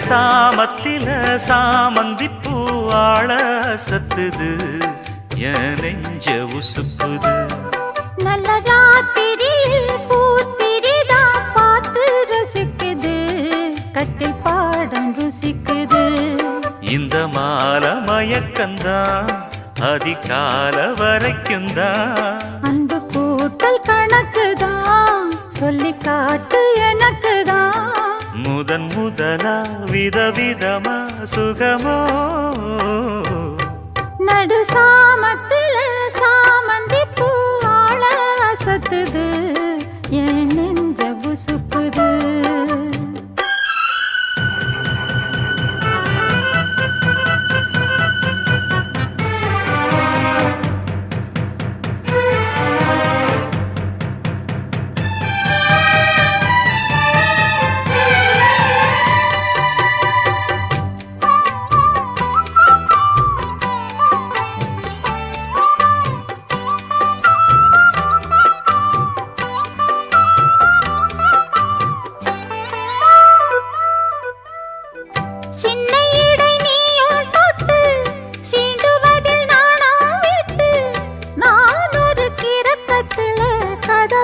சாமத்தில சாமந்தி பூவாழ சத்துது என் நெஞ்ச உசுப்புது நல்ல ராத்திரியில் பூத்திரிதான் பார்த்து ரசிக்குது கட்டில் பாடம் ருசிக்குது. இந்த மால மயக்கந்தான் அதிகால வரைக்கும் தான் விதவிதமா சுகமோ நடு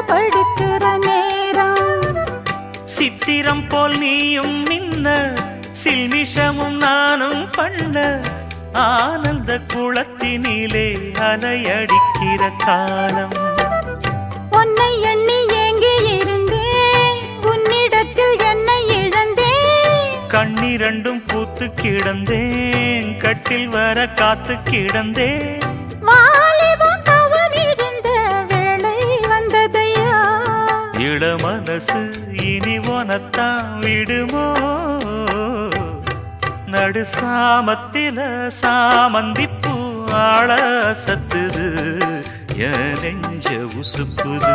படிக்கிற நேரம். சித்திரம் போல் நீயும் மின்ன சில்மிஷமும் நானும் பண்ண ஆனந்த குளத்தினிலே அலையடிக்கிற காலம். உன்னை எண்ணி ஏங்கி இருந்தேன் உன்னிடத்தில் என்னை இழந்தேன். கண்ணிரண்டும் பூத்து கிடந்தேன் கட்டில் வர காத்து கிடந்தேன். இள மனசு இனி உனத்தான் விடுமோ? நடு சாமத்தில சாமந்தி ஆள சத்துது என் நெஞ்ச உசுப்புது.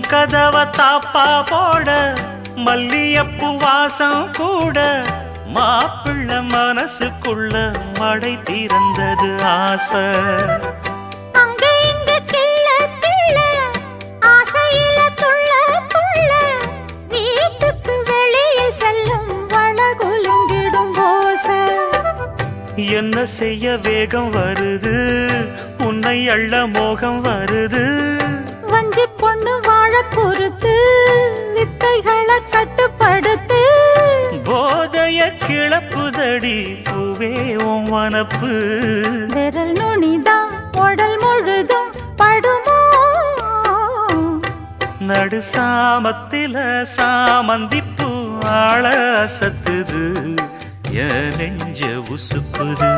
கதவ தாப்பா போட மல்லியப்பு வாசம் கூட. மாப்பிள்ள மனசுக்குள்ள மடை திறந்தது ஆசை. என்ன செய்ய வேகம் வருது? உன்னை அள்ள மோகம் வருது? வஞ்சி பொண்ணு வாழ பொறுத்து வித்தைகளை கட்டுப்படுத்து. போதைய கிளப்புதடி பூவே உன் வனப்பு. விரல் நுனிதான் உடல் முழுதும் படுமோ? நடு சாமத்தில சாமந்திப்பூ ஆள சத்துது என் நெஞ்ச உசுப்புது.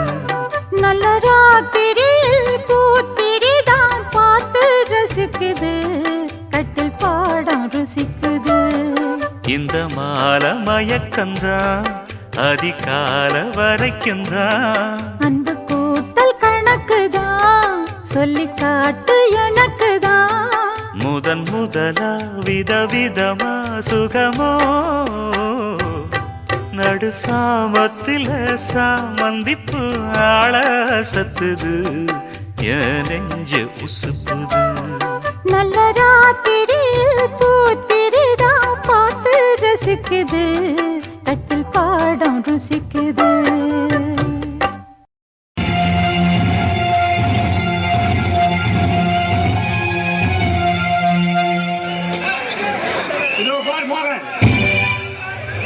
நல்ல ராத்திரியில் ரசிக்குது கட்டில் பாடம் ருசிக்குது. இந்த மால மயக்கந்தான் அதிகால வரைக்கும்தான் அன்பு கூட்டல் கணக்குதான் சொல்லி காட்டு எனக்குதான். முதன் முதலா விதவிதமா சுகமோ நடு சாமத்தில சாமந்திப்பு ஆள சத்துது என் நெஞ்ச உசுப்புது. ராத்திரியில் பூத்திரிதான் பார்த்து ரசிக்குது. கட்டில் பாடம் ருசிக்குது. பார்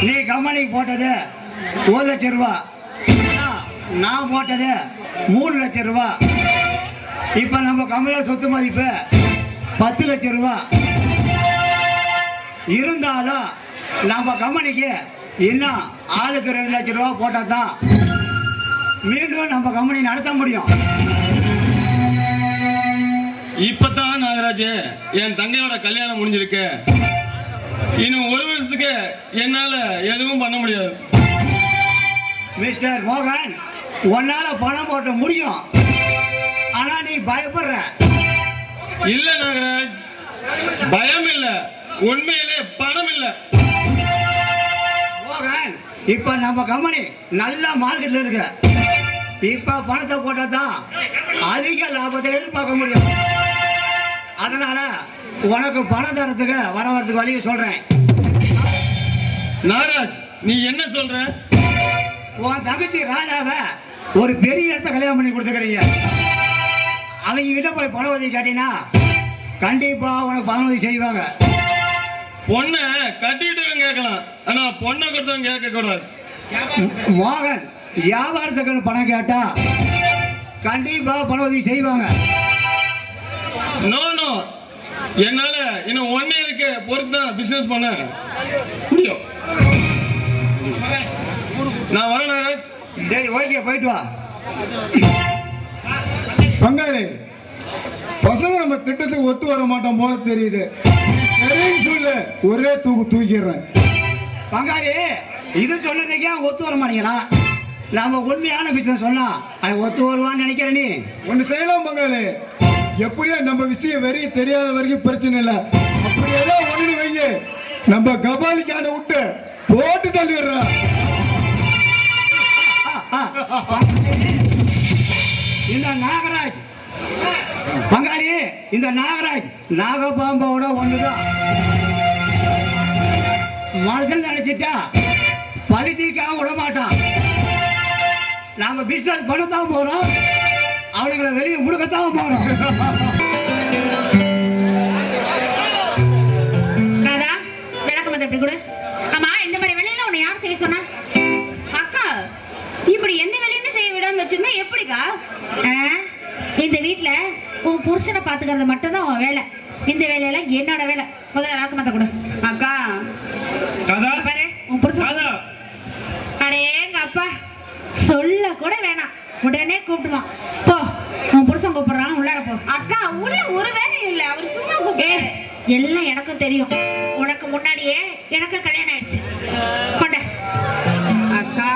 நீ கம்பெனிக்கு போட்டது ஒரு லட்சம் ரூபா. நான் போட்டது மூணு லட்சம் ரூபா. இப்போ நம்ம கம்பெனியில் சொத்து மதிப்பு பத்து லட்சம் ரூபா. இருந்தாலும் நம்ம கம்பெனிக்கு இன்னும் ஆளுக்கு ரெண்டு லட்சம் ரூபா போட்டால் தான் மீண்டும் நம்ம கம்பெனி நடத்த முடியும். இப்பதான் நாகராஜ் என் தங்கையோட கல்யாணம் முடிஞ்சிருக்கு. இன்னும் ஒரு வருஷத்துக்கு என்னால எதுவும் பண்ண முடியாது. மிஸ்டர் மோகன் உன்னால பணம் போட்ட முடியும். ஆனா நீ பயப்படுற. இல்ல நாகராஜ். பயம் இல்ல. உண்மையிலே பணம் இல்ல. இப்ப நம்ம கம்பெனி நல்ல மார்க்கெட்ல இருக்கு. இப்ப பணத்தை போட்டா தான் அதிக லாபத்தை எதிர்பார்க்க முடியும். அதனால உனக்கு பணம் தரத்துக்கு வர வரதுக்கு வழியை சொல்றேன். நாகராஜ் நீ என்ன சொல்ற? உன் தங்கச்சி ராஜாவை ஒரு பெரிய இடத்த கல்யாணம் பண்ணி கொடுத்துக்கிறீங்க. அவங்க கிட்ட போய் பண உதவி கேட்டீங்கன்னா கண்டிப்பா உனக்கு பண உதவி செய்வாங்க. பொண்ணை கட்டிட்டு கேட்கலாம். ஆனா பொண்ணை கொடுத்தவங்க கேட்க கூடாது மோகன் வியாபாரத்துக்கு பணம் கேட்டா கண்டிப்பா பண உதவி செய்வாங்க. நோ நோ என்னால இன்னும் ஒன்னே இருக்கு பொறுத்து தான் பிசினஸ் பண்ண முடியும் நான் வரேன். சரி ஓகே போயிட்டு வா. பங்காளி பசங்க நம்ம திட்டத்துக்கு ஒத்து வர மாட்டோம் போல தெரியுது. சரின்னு சொல்லு ஒரே தூக்கு தூக்கிடுறேன். பங்காளி இது அவன் ஒத்து வர மாட்டேங்கிறான் நாம உண்மையான பிசினஸ் சொன்னா அவன் ஒத்து வருவான்னு நினைக்கிற நீ. ஒன்று செய்யலாம் பங்காளி. எப்படியோ நம்ம விஷயம் வெறிய தெரியாத வரைக்கும் பிரச்சனை இல்லை. அப்படி ஏதோ ஒண்ணு வைங்க. நம்ம கபாலிக்கான விட்டு போட்டு தள்ளிடுறான். இந்த நாகராஜ். பங்காளி இந்த நாகராஜ். நாகபாம்போட ஒண்ணுதான். மனசில் நினைச்சிட்டா பழுதிக்காக விட மாட்டான். நாம பிசினஸ் பண்ணத்தான் போறோம். அவனுங்களை வெளியே முடுக்கத்தான் போறோம். விளக்கம் வந்து எப்படி கொடு? ஆமா இந்த மாதிரி வேலையில உன்னை யார் செய்ய சொன்னா? அக்கா இப்படி எந்த வேலையுமே செய்ய விடாம வச்சிருந்தா எப்படிக்கா? இந்த வீட்ல உன் புருஷனை பாத்துக்கிறது மட்டும்தான் உன் வேலை. இந்த வேலையெல்லாம் என்னோட வேலை. முதல்ல விளக்கமத்தை கொடு. அக்கா. பாரு உன் புருஷன். அடேங்க அப்பா. சொல்ல கூட வேணாம். உடனே கூப்பிடுவான். போ உன் புருஷன் கூப்பிடுறான். உள்ளார போ. அக்கா உள்ள ஒரு வேலையும் இல்ல. அவர் சும்மா கூப்பிடு எல்லாம் எனக்கும் தெரியும். உனக்கு முன்னாடியே எனக்கு கல்யாணம் ஆயிடுச்சு. கொண்ட. அக்கா.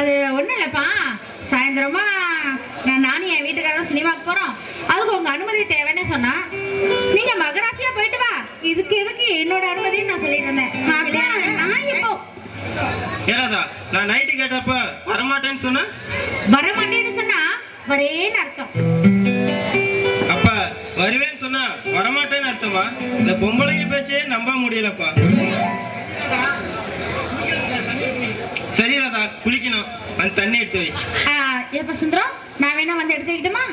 அது ஒண்ணும் இல்லப்பா. சாயந்தரமா நான் நானும் என் வீட்டுக்காரரும் சினிமாக்கு போறோம். அதுக்கு உங்க அனுமதி தேவைன்னு சொன்னா நீங்க மகராசியா போயிட்டு வா. இதுக்கு எதுக்கு என்னோட அனுமதின்னு நான் சொல்லிட்டு இருந்தேன். நான் இப்போ ஏறாதா நான் நைட்டு கேட்டப்ப வரமாட்டேன்னு சொன்ன? வரமாட்டேன்னு சொன்னா வரேன்னு அர்த்தம். அப்ப வருவேன்னு சொன்னா வரமாட்டேன்னு அர்த்தமா? இந்த பொம்பளைங்க பேச்சே நம்ப முடியலப்பா. சரி ராதா குளிக்கணும். அந்த தண்ணி எடுத்து வை. ஏப்பா சுந்தரம்? நான் வேணா வந்து எடுத்து வைக்கட்டுமா?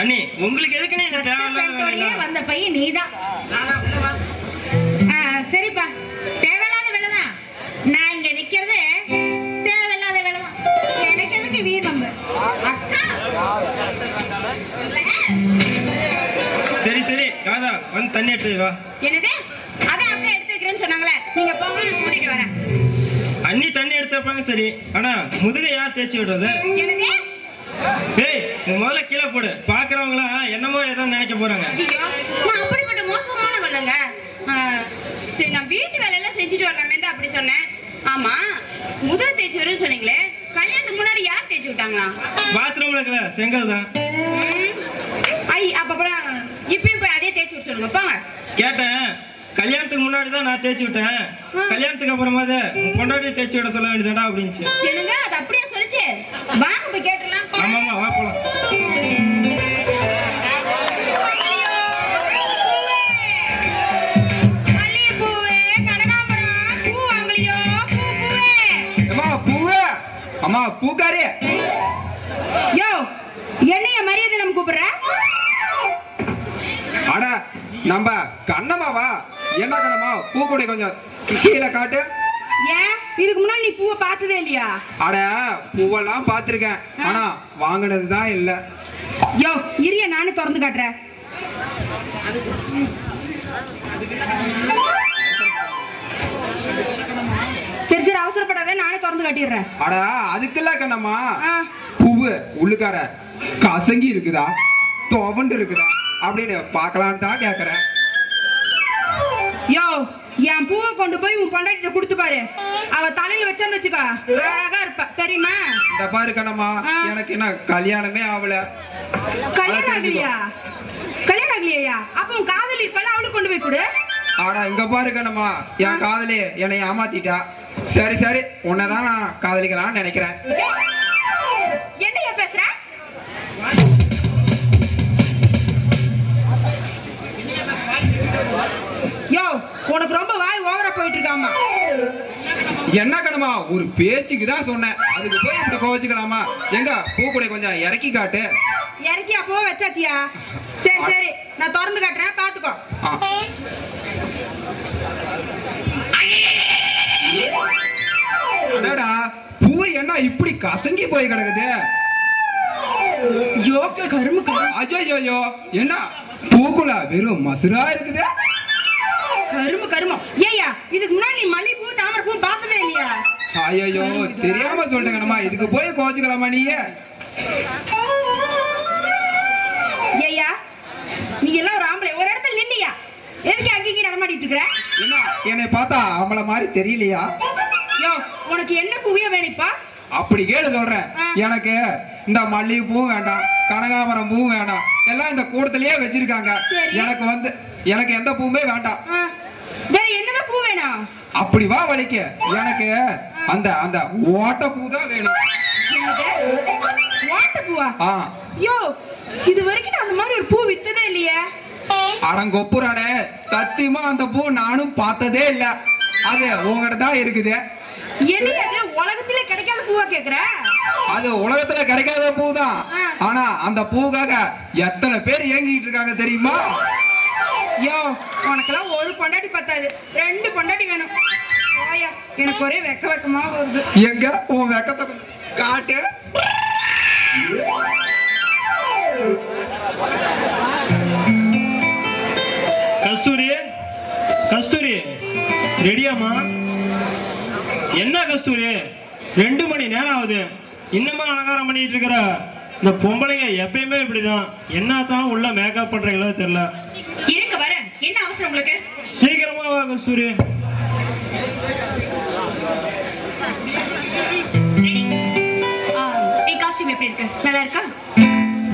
அண்ணி உங்களுக்கு எதுக்குன்னு இந்த தேவையில்லாத? வந்த பையன் நீதான். சரிப்பா. தேவையில்லாத வேலைதான். நான் இங்க நிக்கிறது தேவையில்லாத வேலைதான். எனக்கு எதுக்கு வீண் நம்ப? அக்கா! சரி சரி. ராதா வந்து தண்ணி எடுத்து வை, வா. என்னது? வைப்பாங்க சரி. ஆனா முதுகை யார் தேய்ச்சி விடுறது? நீ முதல்ல கீழே போடு. பாக்குறவங்களாம் என்னமோ ஏதோ நினைக்க போறாங்க. நான் அப்படிப்பட்ட மோசமானவல்லங்க ஆ, சரி நான் வீட்டு வேலையெல்லாம் செஞ்சுட்டு வரலாமே தான் அப்படி சொன்னேன். ஆமா முதல் தேய்ச்சி வரும்னு சொன்னீங்களே. கல்யாணத்துக்கு முன்னாடி யார் தேய்ச்சி விட்டாங்களா? பாத்ரூம்ல இருக்கல செங்கல் தான். ஐ அப்ப இப்பயும் போய் அதே தேய்ச்சி விட சொல்லுங்க போங்க. கேட்டேன். கல்யாணத்துக்கு முன்னாடி தான் நான் தேய்ச்சி விட்டேன். கல்யாணத்துக்கு அப்புறமா பொண்டாட்டி தேய்ச்சி விட சொல்ல வேண்டியதாடா அப்படின்ச்சு என்னங்க அது அப்படியே சொல்லிச்சு? வாங்க போய் கேட்டுடலாம். ஆமா ஆமா வா போலாம். அம்மா பூக்காரி. யோ, என்னைய மரியாதை நம்ம கூப்பிடுற? அட நம்ம கண்ணம்மாவா? என்ன கண்ணம்மா பூக்கூடை கொஞ்சம் கீழே காட்டு. ஏன்? இதுக்கு முன்னாடி நீ பூவை பார்த்ததே இல்லையா? அட பூவெல்லாம் பார்த்துருக்கேன். ஆனா வாங்கினது தான் இல்லை. யோ இரிய நானே திறந்து காட்டுறேன். சரி சரி அவசரப்படாத நானே திறந்து காட்டிடுறேன். அட அதுக்குல்ல கண்ணம்மா. பூவு உள்ளுக்கார கசங்கி இருக்குதா? துவண்டு இருக்குதா? அப்படின்னு பார்க்கலான்னு தான் கேக்குறேன். கொண்டு போய் உன் பொண்டாட்டிட்ட கொடுத்து பாரு. அவ தலையில வச்சான்னு வச்சுக்கோ. அழகா இருப்ப. தெரியுமா? இந்த பாரு கண்ணம்மா. எனக்கு என்ன கல்யாணமே ஆகல கல்யாணம். ஆகலையா? கல்யாணம் ஆகலையா அப்ப உன் காதலி இருப்பல அவளுக்கு கொண்டு போய் கொடு. ஆடா இங்க பாரு கண்ணம்மா. என் காதலி என்னை ஏமாத்திட்டா. சரி சரி. உன்னைதான் நான் காதலிக்கலாம்னு நினைக்கிறேன். என்னையா பேசுற? யோ உனக்கு ரொம்ப வாய் ஓவரா போயிட்டு இருக்காமா என்ன கண்ணம்மா ஒரு பேச்சுக்கு தான் சொன்னேன். அதுக்கு போய் இப்படி கோவச்சுக்கலாமா? எங்க? பூக்குடை கொஞ்சம் இறக்கி காட்டு. இறக்கி அப்போ வச்சாச்சியா? சரி சரி. நான் திறந்து காட்டுறேன். பாத்துக்கோ. அடடா பூ என்ன இப்படி கசங்கி போய் கிடக்குது? யோக்க கருமு கரு அஜய்யோ என்ன? பூக்குள்ள வெறும் மசுரா இருக்குது? கருமு கருமம் ஏய்யா இதுக்கு முன்னாடி நீ மல்லிகைப்பூ தாமரை பூ பார்த்ததே ஐயோ தெரியாம சொல்லிட்டேன் கண்ணம்மா இதுக்கு போய் கோச்சுக்கலாமா நீ எல்லாம் ஒரு ஆம்பளை. ஒரு இடத்துல நில்லையா எதுக்கு அங்கே இங்கே நடமாடிட்டு இருக்கிற? என்ன? என்னை பார்த்தா அவள மாதிரி தெரியலையா? யோ உனக்கு என்ன பூவியா வேணுப்பா அப்படி கேளு சொல்றேன். எனக்கு இந்த மல்லிகை பூ வேண்டாம் கனகாமரம் பூ வேண்டாம். எல்லாம் இந்த கூடத்திலேயே வச்சிருக்காங்க. சரி. எனக்கு வந்து எனக்கு எந்த பூவுமே வேண்டாம். வேற என்னதான் பூ வேணும்? அப்படி வா வலிக்க. எனக்கு அந்த அந்த ஓட்ட பூ தான் வேணும். வாட்ட பூவா ஆ. யோ இது வரைக்கும் அந்த மாதிரி ஒரு பூ வித்ததே இல்லையே. அடங்கொப்புறானே சத்தியமா அந்த பூ நானும் பார்த்ததே இல்ல. அது உங்ககிட்ட தான் இருக்குது. என்ன அது உலகத்திலே கிடைக்காத பூவா கேக்குற? அது உலகத்துல கிடைக்காத பூ தான். ஆனா அந்த பூவுக்காக எத்தனை பேர் ஏங்கிட்டு இருக்காங்க தெரியுமா? யோ உனக்கெல்லாம் ஒரு பொண்டாட்டி பத்தாது. ரெண்டு பொண்டாட்டி வேணும். ஓயா எனக்கு ஒரே வெக்க வெக்கமா வருது. எங்க? உன் வெக்கத்தை காட்டு. கஸ்தூரி கஸ்தூரி ரெடியாமா என்ன கஸ்தூரி? ரெண்டு மணி நேரம் ஆகுது. இன்னுமா அலங்காரம் பண்ணிட்டு இருக்கிற இந்த பொம்பளைங்க எப்பயுமே இப்படிதான். என்னதான் உள்ள மேக்கப் பண்றீங்களோ தெரியல. இருங்க வரேன். என்ன அவசரம் உங்களுக்கு? சீக்கிரமா வா கஸ்தூரி.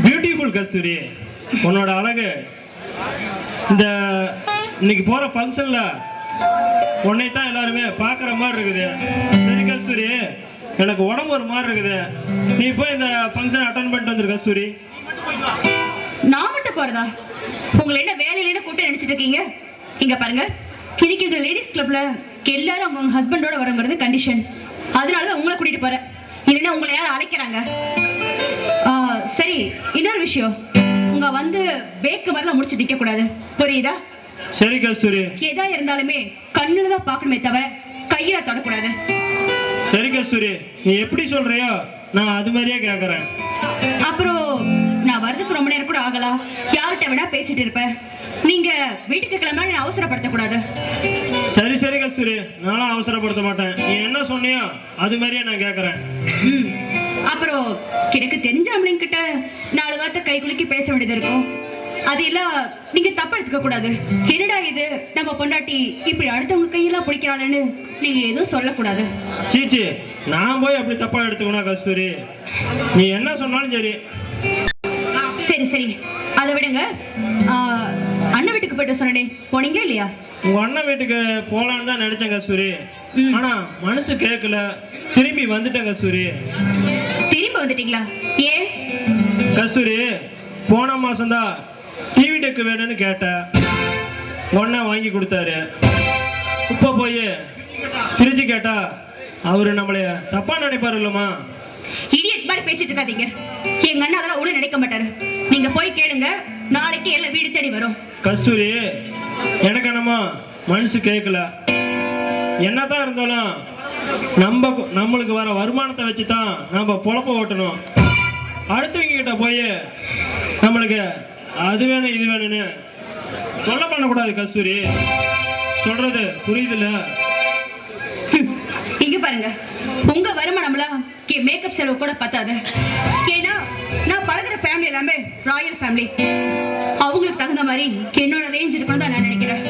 பியூட்டிஃபுல் கஸ்தூரி உன்னோட அழகு. இந்த இன்னைக்கு போற ஃபங்க்ஷன்ல உன்னை தான் எல்லாருமே பார்க்குற மாதிரி இருக்குது. சரி கஸ்தூரி எனக்கு உடம்பு ஒரு மாதிரி இருக்குது. நீ போய் இந்த ஃபங்க்ஷன் அட்டன் பண்ணிட்டு வந்துரு கஸ்தூரி நான் மட்டும் போறதா? உங்களை என்ன வேலையில கூட்ட நினைச்சிட்டு இருக்கீங்க? இங்க பாருங்க. இன்னைக்கு லேடிஸ் கிளப்ல எல்லாரும் அவங்க ஹஸ்பண்டோட வரங்கிறது கண்டிஷன் அதனால தான் உங்களை கூட்டிட்டு போறேன். இல்லைன்னா உங்களை யாரும் அழைக்கிறாங்க? சரி இன்னொரு விஷயம். உங்க வந்து பேக்கு மாதிரிலாம் முடிச்சு நிக்க கூடாது புரியுதா? சரி கஸ்தூரி. எதா இருந்தாலுமே கண்ணுல தான் பார்க்கணுமே தவிர கையில தொடக்கூடாது. சரி கஸ்தூரி. நீ எப்படி சொல்றியோ நான் அது மாதிரியே கேட்குறேன் அப்புறம் வரதுக்கு ரொம்ப நேரம் கூட ஆகலாம் யார்கிட்ட வேணா பேசிட்டு இருப்பேன். நீங்க வீட்டுக்கு கிளம்பினா என்னை அவசரப்படுத்தக்கூடாது. சரி சரி கஸ்தூரி. நானும் அவசரப்படுத்த மாட்டேன். நீ என்ன சொன்னியோ அது மாதிரியே நான் கேட்குறேன். அப்புறம் எனக்கு தெரிஞ்ச ஆம்பளைங்க கிட்ட நாலு வார்த்தை கை குலுக்கி பேச வேண்டியது இருக்கும். அது எல்லாம் நீங்க தப்பா எடுத்துக்க கூடாது. என்னடா இது? நம்ம பொண்டாட்டி இப்படி அடுத்தவங்க கையெல்லாம் பிடிக்கிறாளேன்னு நீங்க எதுவும் சொல்லக்கூடாது. சீச்சி நான் போய் அப்படி தப்பா எடுத்துக்கணும் கஸ்தூரி. நீ என்ன சொன்னாலும் சரி. சரி சரி. அதை விடுங்க. அண்ணன் வீட்டுக்கு போயிட்டு சொன்னே போனீங்களா இல்லையா? உங்க அண்ணன் வீட்டுக்கு போலான்னு தான் நினைச்சேன் கஸ்தூரி ம். ஆனா மனசு கேட்கல திரும்பி வந்துட்டேன் கஸ்தூரி திரும்ப வந்துட்டீங்களா? ஏன்? கஸ்தூரி போன மாசம்தான் டிவி டெக்கு வேணும்னு கேட்டேன். ஒன்னா வாங்கி கொடுத்தாரு. இப்போ போய் ஃப்ரிட்ஜு கேட்டா அவரு நம்மளைய தப்பா நினைப்பாரு இல்லம்மா. இடியட் மாதிரி பேசிட்டு இருக்காதீங்க. எங்க அண்ணன் அதெல்லாம் ஒண்ணு நினைக்க மாட்டாரு. நீங்க போய் கேளுங்க. நாளைக்கு எல்லாம் வீடு தேடி வரும். கஸ்தூரி எனக்கு என்னமோ மனசு கேட்கல என்னதான் இருந்தாலும் நம்ம நம்மளுக்கு வர வருமானத்தை வச்சு தான் நம்ம பொழப்ப ஓட்டணும். அடுத்தவங்க கிட்ட போய் உனக்கு அது வேணும் இது வேணும்னு சொல்ல பண்ணக்கூடாது கஸ்தூரி. சொல்றது புரியுதுல்ல? இங்க பாருங்க. உங்க வருமானம்லாம் மேக்கப் செலவு கூட பத்தாது. ஏன்னா நான் பழகுற ஃபேமிலி எல்லாமே ராயல் ஃபேமிலி அவங்களுக்கு தகுந்த மாதிரி என்னோட ரேஞ்ச் இருக்கணும் தான் நான் நினைக்கிறேன்.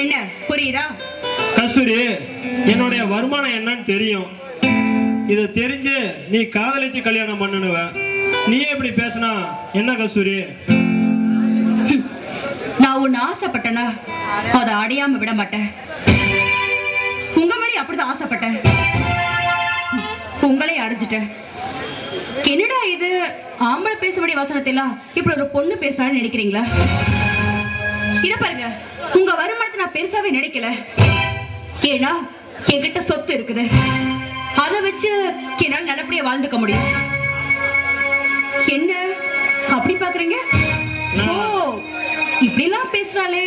என்ன? புரியுதா? கஸ்தூரி என்னுடைய வருமானம் என்னன்னு தெரியும். இதை தெரிஞ்சு நீ காதலிச்சு கல்யாணம் பண்ணணுவ நீயே இப்படி பேசினா என்ன கஸ்தூரி? நான் ஒண்ணு ஆசைப்பட்டேனா? அதை அடையாம விட மாட்டேன். உங்க மாதிரி அப்படிதான் ஆசைப்பட்டேன். உங்களே அடைஞ்சிட்டேன். என்னடா இது? ஆம்பளை பேச வேண்டிய வசனத்தை எல்லாம் இப்படி ஒரு பொண்ணு பேசுறான்னு நினைக்கிறீங்களா? இத பாருங்க. உங்க வருமானத்தை நான் பெருசாவே நினைக்கல. ஏன்னா என்கிட்ட சொத்து இருக்குது. அதை வச்சு என்னால நல்லபடியா வாழ்ந்துக்க முடியும். என்ன? அப்படி பாக்குறீங்க? ஓ இப்படிலாம் பேசுறாளே.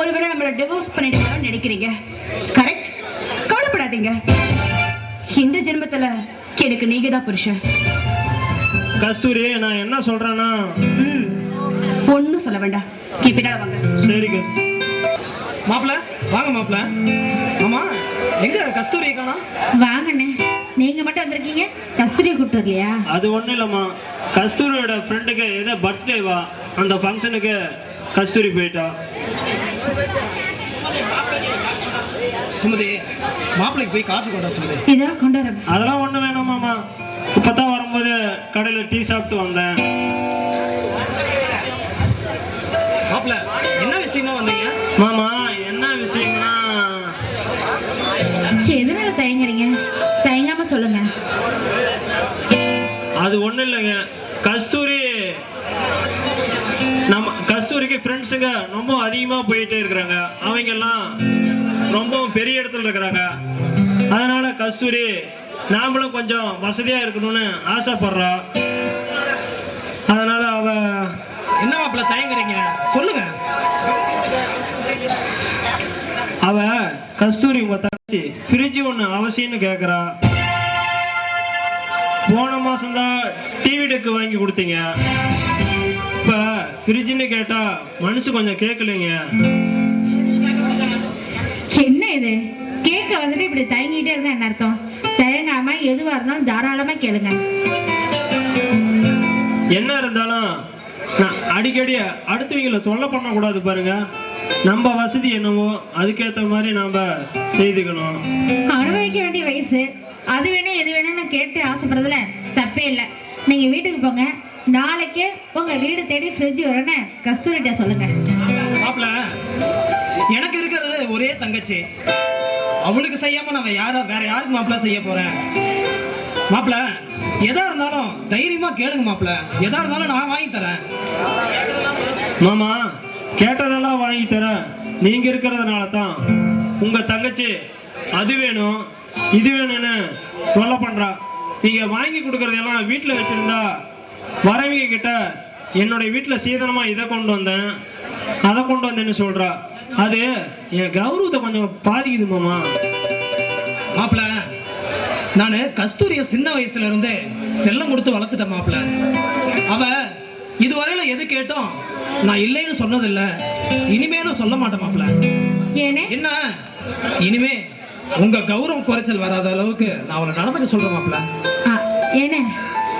ஒருவேளை நம்மள டிவோர்ஸ் பண்ணிட்டு நினைக்கிறீங்க. கரெக்ட் கவலைப்படாதீங்க. இந்த ஜென்மத்துல எனக்கு நீங்க தான் புருஷன். கஸ்தூரி நான் என்ன சொல்றேன்னா? ம். ஒன்னும் சொல்ல வேண்டாம். இப்படிடா வாங்க. சரி கஸ்தூரி மாப்பிள வாங்க மாப்பிள. ஆமா எங்க கஸ்தூரி காணோம் வாங்கண்ணே. நீங்க மட்டும் வந்திருக்கீங்க? கஸ்தூரி கூட்டு வரலையா? அது ஒன்றும் இல்லைம்மா. கஸ்தூரியோட ஃப்ரெண்டுக்கு ஏதோ பர்த்டே வா. அந்த ஃபங்க்ஷனுக்கு கஸ்தூரி போயிட்டா. சுமதி மாப்பிளைக்கு போய் காசு கொண்டா சுமதி. இதோ கொண்டு வரேன் அதெல்லாம் ஒன்றும் வேணாமாம்மா இப்போ தான் வரும்போது கடையில் டீ சாப்பிட்டு வந்தேன். மாப்பிள என்ன விஷயமா வந்தீங்க? மாமா என்ன விஷயம்னா எதனால தயங்குறீங்க? தயங்காம சொல்லுங்க. அது ஒன்றும் இல்லைங்க. கஸ்தூரி நம்ம கஸ்தூரிக்கு ஃப்ரெண்ட்ஸுங்க ரொம்ப அதிகமாக போயிட்டே இருக்கிறாங்க. அவங்க எல்லாம் ரொம்ப பெரிய இடத்துல இருக்கிறாங்க. அதனால கஸ்தூரி நாமளும் கொஞ்சம் வசதியாக இருக்கணும்னு ஆசைப்படுறா. அதனால அவ என்ன மாப்பிள தயங்குறீங்க? சொல்லுங்க. அவ கஸ்தூரி உங்க தங்கச்சி ஃப்ரிட்ஜ் ஒன்று அவசியம்னு கேட்குறா போன மாசம்தான் டிவி டெக்கு வாங்கி கொடுத்தீங்க. இப்ப ஃப்ரிட்ஜுன்னு கேட்டா மனசு கொஞ்சம் கேட்கலைங்க என்ன இது? கேட்க வந்துட்டு இப்படி தயங்கிட்டே இருந்தா என்ன அர்த்தம்? தயங்காம எதுவா இருந்தாலும் தாராளமா கேளுங்க. என்ன இருந்தாலும் அடிக்கடி அடுத்தவங்களை தொல்லை பண்ணக்கூடாது பாருங்க. நம்ம வசதி என்னவோ அதுக்கேற்ற மாதிரி நாம செய்துக்கணும். அனுபவிக்க வேண்டிய வயசு அது வேணும் இது வேணும்னு கேட்டு ஆசைப்படுறதுல தப்பே இல்லை. நீங்க வீட்டுக்கு போங்க. நாளைக்கே உங்க வீடு தேடி ஃப்ரிட்ஜ் வரேன்னு கஸ்தூரிட்ட சொல்லுங்க. மாப்பிள எனக்கு இருக்கிறது ஒரே தங்கச்சி. அவளுக்கு செய்யாம நம்ம யார வேற யாருக்கு மாப்பிள செய்ய போறேன்? மாப்பிள எதா இருந்தாலும் தைரியமா கேளுங்க மாப்பிள. எதா இருந்தாலும் நான் வாங்கி தரேன். மாமா கேட்டதெல்லாம் வாங்கி தரேன். நீங்க இருக்கிறதுனால தான் உங்க தங்கச்சி அது வேணும் இது வேணும்னு தொல்லை பண்றா. நீங்க வாங்கி கொடுக்கறதெல்லாம் வீட்டில் வச்சிருந்தா வரவங்க கிட்ட என்னுடைய வீட்டில் சீதனமா இதை கொண்டு வந்தேன் அதை கொண்டு வந்தேன்னு சொல்றா. அது என் கௌரவத்தை கொஞ்சம் பாதிக்குது மாமா. மாப்பிள நான் கஸ்தூரிய சின்ன வயசுல இருந்தே செல்லம் கொடுத்து வளர்த்துட்டேன் மாப்பிள. அவ இதுவரையில எது கேட்டோம் நான் இல்லைன்னு சொன்னதில்ல. இனிமேலும் சொல்ல மாட்டேன் மாப்பிள. ஏனே? என்ன? இனிமே உங்க கௌரவம் குறைச்சல் வராத அளவுக்கு நான் அவளை நடந்துக்க சொல்றேன் மாப்பிள. ஆ, ஏனே?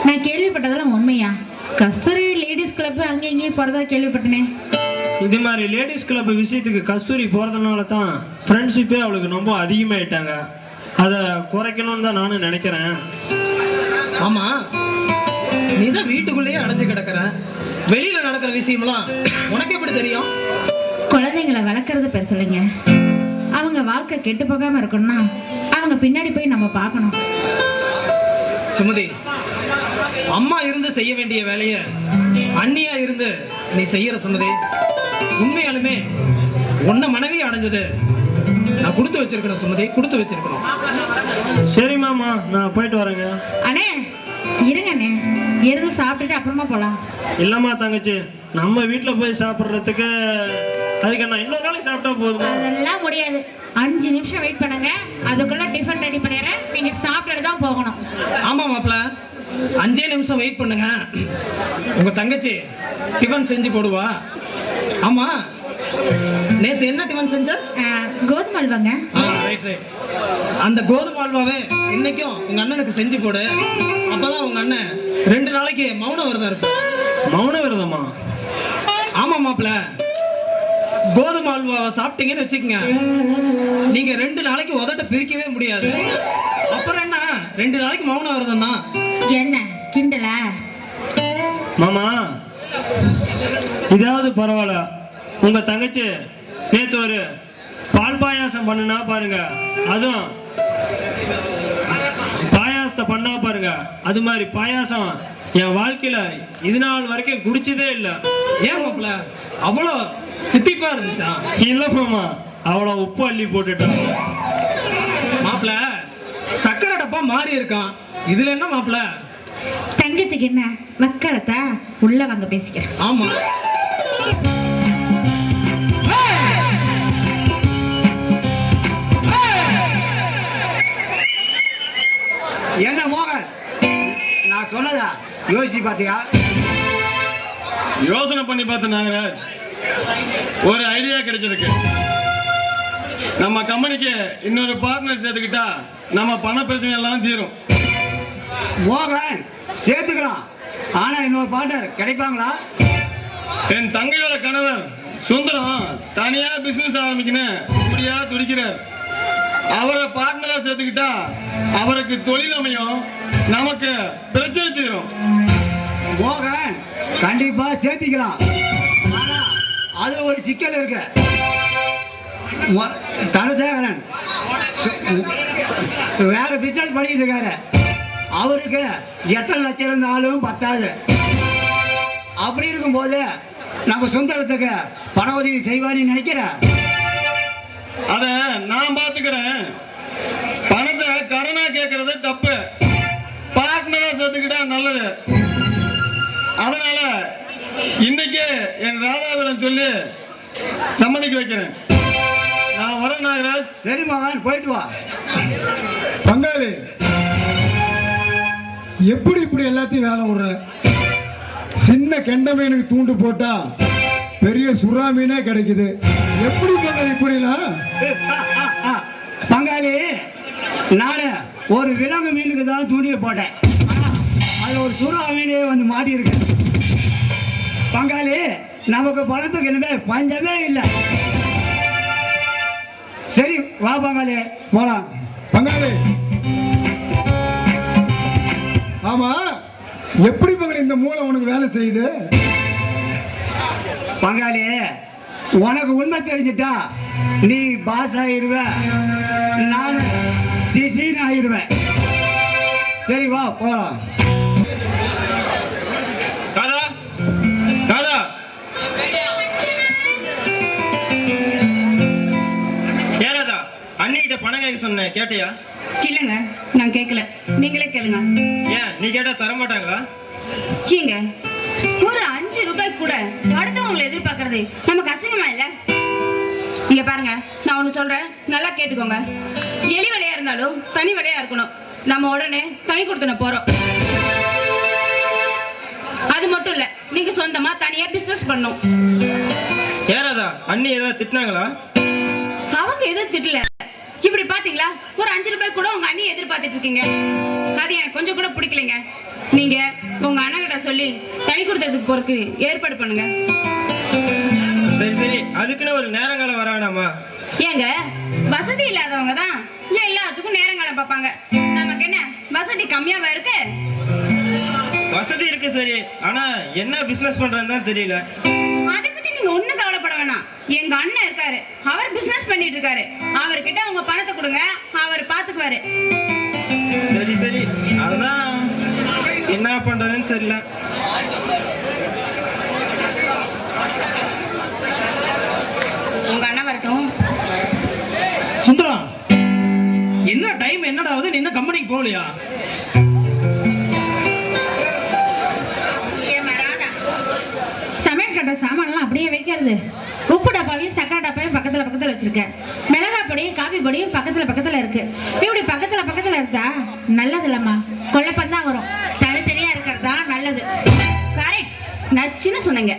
நான் கேள்விப்பட்டதெல்லாம் உண்மையா? கஸ்தூரி லேடிஸ் கிளப் அங்கே இங்கேயும் போறதா கேள்விப்பட்டனே. இது மாதிரி லேடிஸ் கிளப் விஷயத்துக்கு கஸ்தூரி போகிறதுனால தான் ஃப்ரெண்ட்ஷிப்பே அவளுக்கு ரொம்ப அதிகமாயிட்டாங்க. அதை குறைக்கணும்னு தான் நானும் நினைக்கிறேன். ஆமா. நீ தான் வீட்டுக்குள்ளேயே அடைஞ்சு கிடக்குற. வெளியில நடக்கிற விஷயம்லாம் உனக்கு எப்படி தெரியும்? குழந்தைங்களை வளர்க்கறது பெருசலைங்க அவங்க வாழ்க்கை கெட்டு போகாம இருக்கணும்னா அவங்க பின்னாடி போய் நம்ம பார்க்கணும். சுமதி அம்மா இருந்து செய்ய வேண்டிய வேலைய அண்ணியா இருந்து நீ செய்யற சுமதி. உண்மையாலுமே உன்னை மனைவி அடைஞ்சது. நான் கொடுத்து வச்சிருக்கணும் சுமதி கொடுத்து வச்சிருக்கணும் சரி மாமா நான் போயிட்டு வரேங்க. அண்ணே இருங்க அண்ணே. இருந்து சாப்பிட்டுட்டு அப்புறமா போலாம். இல்லைம்மா தங்கச்சி நம்ம வீட்டில் போய் சாப்பிட்றதுக்கு அதுக்கு நான் இன்னொரு நாளைக்கு சாப்பிட்டா போதுமா? அதெல்லாம் முடியாது. அஞ்சு நிமிஷம் வெயிட் பண்ணுங்க. அதுக்குள்ள டிஃபன் ரெடி பண்ணிடுறேன். நீங்க சாப்பிட்டுட்டு தான் போகணும். ஆமா மாப்ள அஞ்சே நிமிஷம் வெயிட் பண்ணுங்க. உங்க தங்கச்சி டிஃபன் செஞ்சு போடுவா. ஆமா நேத்து என்ன டிஃபன் செஞ்ச? கோதுமை அல்வாங்க. ஆ ரைட் ரைட் அந்த கோதுமை அல்வாவே இன்னைக்கும் உங்க அண்ணனுக்கு செஞ்சு போடு. அப்பதான் உங்க அண்ணன் ரெண்டு நாளைக்கு மௌன விரதம் இருப்பான் மௌன விரதமா? ஆமா மாப்பிள கோதுமை அல்வாவை சாப்பிட்டீங்கன்னு வச்சுக்கோங்க. நீங்க ரெண்டு நாளைக்கு உதட்ட பிரிக்கவே முடியாது. அப்புறம் என்ன? ரெண்டு நாளைக்கு மௌன விரதம் தான் என்ன? கிண்டலா? மாமா இதாவது பரவாயில்ல. உங்க தங்கச்சி நேத்து ஒரு பால் பாயாசம் பண்ணுனா பாருங்க. அதுவும் பாயாசத்தை பண்ணா பாருங்க. அது மாதிரி பாயாசம் என் வாழ்க்கையில இது நாள் வரைக்கும் குடிச்சதே இல்லை. ஏன் மாப்பிள? அவ்வளோ தித்திப்பா இருந்துச்சா? இல்ல மாமா. அவ்வளோ உப்பு அள்ளி போட்டுட்டேன் மாப்பிள சக்கரை டப்பா மாறி இருக்கான். இதுல என்ன மாப்பிள? தங்கச்சிக்கு என்ன? வக்கடத்தா உள்ள வாங்க பேசிக்கிறேன். ஆமா. என்ன மோகன்? நான் சொன்னதா? யோசிச்சு பாத்தியா? யோசனை பண்ணி பார்த்தேன் நாகராஜ் ஒரு ஐடியா கிடைச்சிருக்கு. நம்ம கம்பெனிக்கு இன்னொரு பார்ட்னர் சேர்த்துக்கிட்டா நம்ம பண பிரச்சனை எல்லாம் தீரும். மோகன் சேர்த்துக்கலாம். ஆனா இன்னொரு பார்ட்னர் கிடைப்பாங்களா? என் தங்கையோட கணவர் சுந்தரம் தனியா பிசினஸ் ஆரம்பிக்கணும் இப்படியா துடிக்கிறார். அவரை பார்ட்னரா சேர்த்துக்கிட்டா அவருக்கு தொழில் அமையும் நமக்கு பிரச்சனை தீரும். மோகன் கண்டிப்பா சேர்த்திக்கலாம். அதுல ஒரு சிக்கல் இருக்கு. தனசேகரன். வேற பிசினஸ் பண்ணிட்டு இருக்காரு. அவருக்கு எத்தனை லட்சம் இருந்தாலும் பத்தாது. அப்படி இருக்கும்போது நம்ம சுந்தரத்துக்கு பண உதவி செய்வான்னு நினைக்கிற? அத நான் பாத்துக்கிறேன். பணத்தை கடனா கேட்கறது தப்பு. பார்ட்னரா சேர்த்துக்கிட்டா நல்லது. அதனால இன்னைக்கு என் ராதாவிடம் சொல்லி சம்மதிக்க வைக்கிறேன். நான் வரேன் நாகராஜ். சரி மகன் போயிட்டு வா. பங்காளி எப்படி இப்படி எல்லாத்தையும் வேலை விடுற? சின்ன கெண்ட மீனுக்கு தூண்டு போட்டா பெரிய சுறா மீனே கிடைக்குது. எப்படி பங்காளி இப்படிலாம் பங்காளி நான் ஒரு விலங்கு மீனுக்கு தான் தூண்டிய போட்டேன். அதில் ஒரு சுறா மீனே வந்து மாட்டியிருக்கு. பங்காளி நமக்கு பணத்துக்கு இனிமே பஞ்சமே இல்லை. சரி வா பங்காளி போலாம். பங்காளி. ஆமா எப்படி பங்காளி இந்த மூளை உனக்கு வேலை செய்யுது? பங்காளி உனக்கு உண்மை தெரிஞ்சிட்டா நீ பாஸ் ஆயிருவ. நான் சிசின்னு ஆயிருவேன். சரி வா போலாம். பணம் கேட்க சொன்னேன் கேட்டியா? இல்லைங்க நான் கேட்கல நீங்களே கேளுங்க. ஏன் நீ கேட்டா தர மாட்டாங்களா சீங்க ஒரு அஞ்சு ரூபாய் கூட அடுத்தவங்களை எதிர்பார்க்கறது நமக்கு அசிங்கமா இல்ல? இங்க பாருங்க நான் ஒண்ணு சொல்றேன் நல்லா கேட்டுக்கோங்க. எலி வேலையா இருந்தாலும் தனி வேலையா இருக்கணும். நம்ம உடனே தனி கொடுத்துன போறோம். அது மட்டும் இல்ல நீங்க சொந்தமா தனியா பிசினஸ் பண்ணும். ஏன் ராதா அண்ணி ஏதாவது திட்டினாங்களா? அவங்க எதுவும் திட்டல. இப்படி பாத்தீங்களா? ஒரு அஞ்சு ரூபாய் கூட உங்க அண்ணி எதிர்பார்த்துட்டு இருக்கீங்க. அது எனக்கு கொஞ்சம் கூட பிடிக்கலைங்க. நீங்க உங்க அண்ணகிட்ட சொல்லி தனி கொடுத்ததுக்கு பொறுக்கு ஏற்பாடு பண்ணுங்க. சரி சரி. அதுக்குன்னு ஒரு நேரங்காலம் வர வேணாமா ஏங்க வசதி இல்லாதவங்க தான் எல்லாத்துக்கும் நேரங்காலம் பார்ப்பாங்க. நமக்கு என்ன வசதி கம்மியாவா இருக்கு? வசதி இருக்கு சரி. ஆனா என்ன பிசினஸ் பண்றதுன்னு தான் தெரியல. அதை பத்தி நீங்க ஒண்ணும் கவலைப்பட வேணாம். எங்க அண்ணன் இருக்காரு. அவர் பிசினஸ் பண்ணிட்டு இருக்காரு. அவர்கிட்ட உங்க பணத்தை கொடுங்க. அவர் பாத்துக்குவாரு. சரி சரி. அதான் என்ன பண்றதுன்னு தெரியல. உங்க அண்ணன் வரட்டும். சுந்தரம் என்ன டைம் என்னடா ஆகுது நீ இன்னும் கம்பெனிக்கு போகலையா? சமையல் கட்ட சாமான்லாம் அப்படியே வைக்கிறது. டப்பாவையும் சக்கரை டப்பாவையும் பக்கத்தில் பக்கத்தில் வச்சுருக்கேன். மிளகாய் பொடியும் காபி பொடியும் பக்கத்தில் பக்கத்தில் இருக்குது இப்படி பக்கத்தில் பக்கத்தில் இருந்தா நல்லது இல்லம்மா கொள்ளப்பந்தான் வரும். தனித்தனியாக இருக்கிறது தான் நல்லது. கரெக்ட் நச்சுன்னு சொன்னீங்க.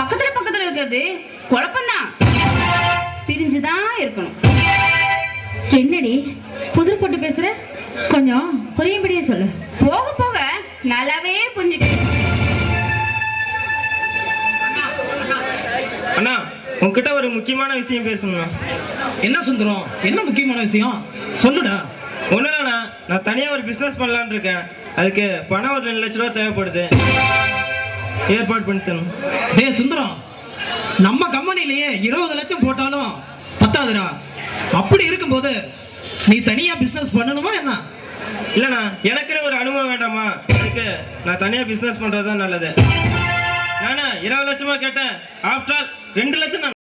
பக்கத்தில் பக்கத்தில் இருக்கிறது குழப்பம்தான் பிரிஞ்சுதான் இருக்கணும். என்னடி புதிர் போட்டு பேசுற? கொஞ்சம் புரியும்படியே சொல்லு. போக போக நல்லாவே புரிஞ்சுக்க அண்ணா உன்கிட்ட ஒரு முக்கியமான விஷயம் பேசணும்ண்ணா. என்ன சுந்தரம்? என்ன முக்கியமான விஷயம்? சொல்லுடா. ஒன்றும் இல்லைண்ணா நான் தனியாக ஒரு பிஸ்னஸ் பண்ணலான்னு இருக்கேன். அதுக்கு பணம் ஒரு ரெண்டு லட்ச ரூபா தேவைப்படுது. ஏற்பாடு பண்ணி தரணும். டேய் சுந்தரம். நம்ம கம்பெனிலேயே இருபது லட்சம் போட்டாலும் பத்தாதுடா. அப்படி இருக்கும்போது நீ தனியா பிசினஸ் பண்ணணுமா என்ன? இல்லைண்ணா எனக்குன்னு ஒரு அனுபவம் வேண்டாமா? அதுக்கு நான் தனியாக பிஸ்னஸ் பண்ணுறது தான் நல்லது. நானா இருபது லட்சமா கேட்டேன். ஆஃப்டர் ரெண்டு லட்சம் தான்